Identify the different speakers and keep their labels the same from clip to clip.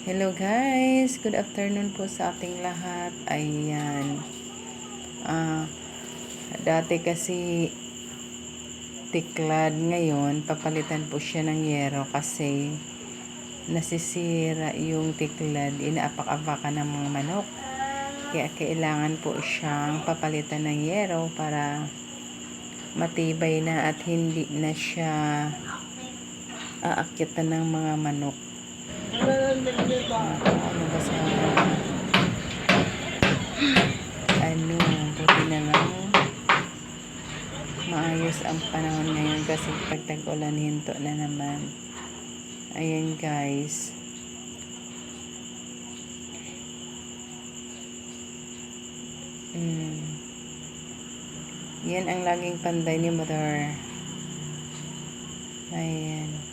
Speaker 1: Hello guys, good afternoon po sa ating lahat. Ayan. Ah, dati kasi tiklad ngayon, papalitan po siya ng yero kasi nasisira yung tiklad, inaapak-apakan ng mga manok. Kaya kailangan po siyang papalitan ng yero para matibay na at hindi na siya aakyatan ng mga manok. Ano ba sa ano, buti na lang maayos ang panahon ngayon kasi pag tag-ulan hinto na naman. Ayan guys. Mm. Yan ang laging panday ni motor. Ayan.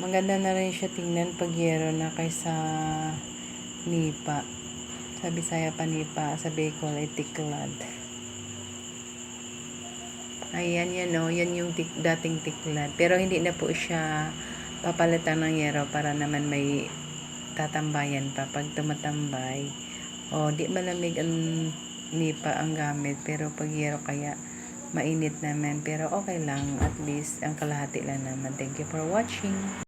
Speaker 1: Maganda na rin siya tingnan pag yero na kaysa nipa. Sa Bisaya pa nipa, sa Bicol ay tiklad. Ayan yan o, yan yung tik, dating tiklad. Pero hindi na po siya papalitan ng yero para naman may tatambayan pa. Pag tumatambay, o di malamig ang nipa ang gamit. Pero pag yero kaya mainit naman. Pero okay lang, at least ang kalahati lang naman. Thank you for watching.